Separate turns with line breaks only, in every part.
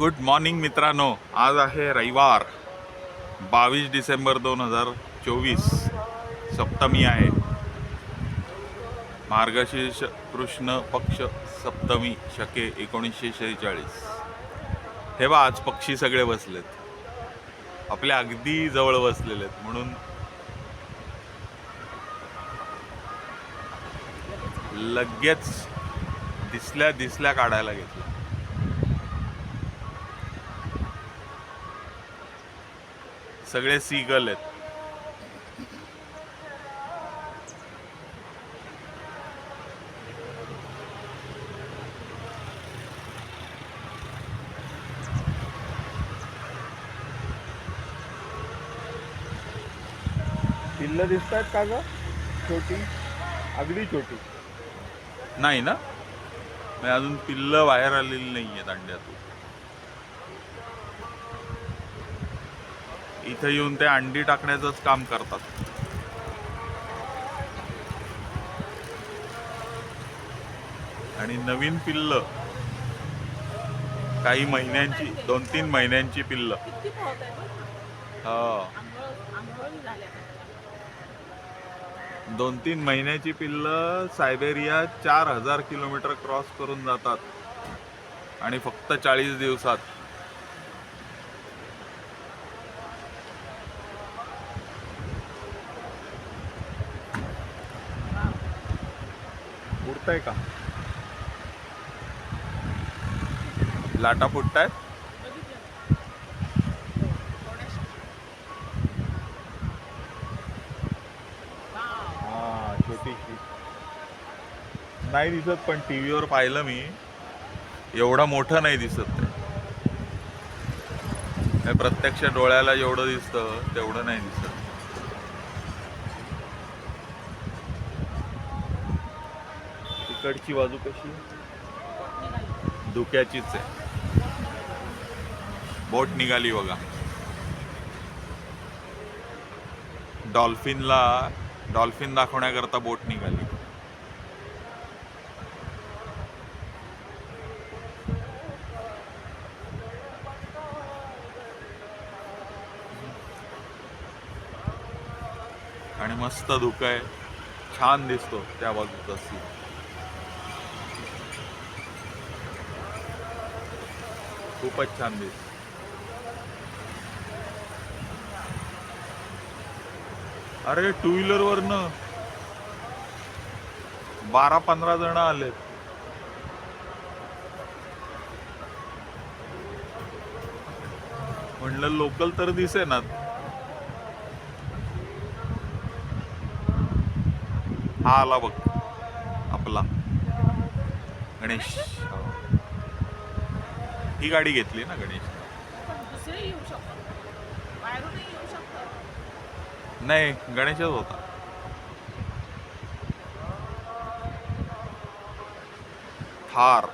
Good morning मित्रांनो. आज आहे रविवार बावीस डिसेंबर दोन हजार चोवीस. सप्तमी आहे. मार्गशीर्ष कृष्ण पक्ष सप्तमी शके एकोणीसशे शेहेचाळीस. हे बा आज पक्षी सगळे बसलेत. आपल्या अगदी जवळ बसलेले आहेत. म्हणून लगेच दिसल्या दिसल्या काढायला घेतलं. सगळे सीगल आहेत.
पिल्ल दिसत आहेत का ग? छोटी? अगदी छोटी.
नाही ना? अजून पिल्ल बाहेर आलेली नाही आहेत अंड्यातून. इथं येऊन ते अंडी टाकण्याचंच काम करतात. आणि नवीन पिल्ल. काही महिन्यांची दोन तीन महिन्यांची पिल्ल. हो. दोन तीन महिन्याची पिल्ल सायबेरिया चार हजार किलोमीटर क्रॉस करून जातात. आणि फक्त चाळीस दिवसात. उडताय का? लाटा
वाव.
हा छोटीशी नाही दिसत पण टीव्हीवर पाहिलं मी. एवढं मोठं नाही दिसत ते. हे प्रत्यक्ष डोळ्याला जेवढं दिसतं तेवढं नाही दिसत. तिकडची बाजू कशी धुक्याचीच आहे. बोट निघाली बघा. डॉल्फिनला डॉल्फिन दाखवण्याकरता बोट निघाली. आणि मस्त धुकं आहे. छान दिसतो त्या बाजूचा सीन खूपच छान दिस अरे टू व्हीलर वरनं. बारा पंधरा जण आलेत. म्हणलं लोकल तर दिसे ना हा आला बघ. आपला. गणेश. ही गाडी घेतली ना गणेश? नाही गणेशच होता. थार.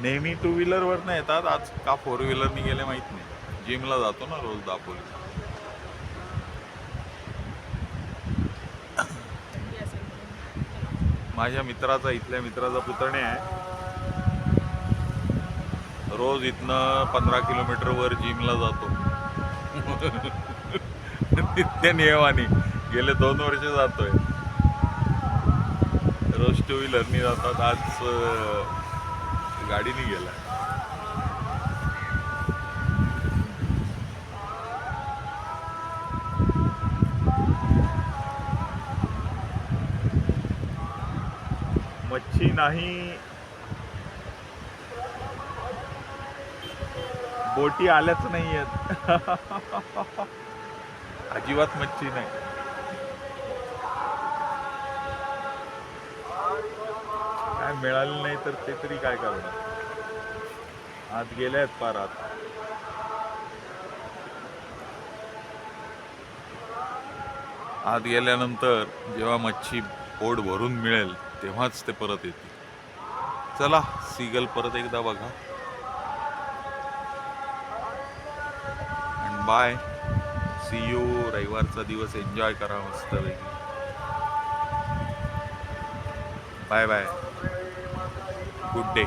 नेहमी टू व्हीलर न येतात आज का फोर व्हीलरनी गेले माहीत नाही. जिमला जातो ना रोज दापोली माझ्या मित्राचा इथल्या मित्राचा पुतणे आहे. रोज इथनं पंधरा किलोमीटर वर जिमला जातो. नित्य नियमाने. गेले दोन वर्ष जातोय. रोज टू व्हीलरनी जातात. आज गाडीने गेला मच्छी नाही. बोटी आल्याच नाही आहेत अजिबात मच्छी नाही. काय मिळालं नाही तर ते तरी काय करणार? आत गेले आहेत पार आत आत गेल्यानंतर जेव्हा मच्छी पोट भरून मिळेल तेव्हाच ते परत येतील. चला सीगल परत एकदा बघा. आणि बाय सी यू रविवारचा दिवस एन्जॉय करा मस्तपैकी. बाय बाय गुड डे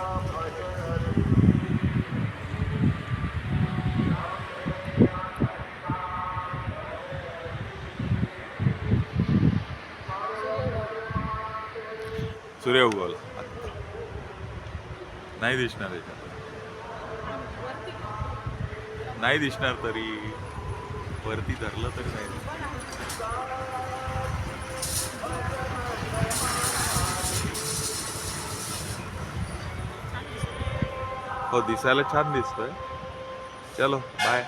सूर्य उगवला. नाही दिसणार याच्यात नाही दिसणार तरी. वरती धरलं तरी नाही हो दिसायला छान दिसतोय. चलो बाय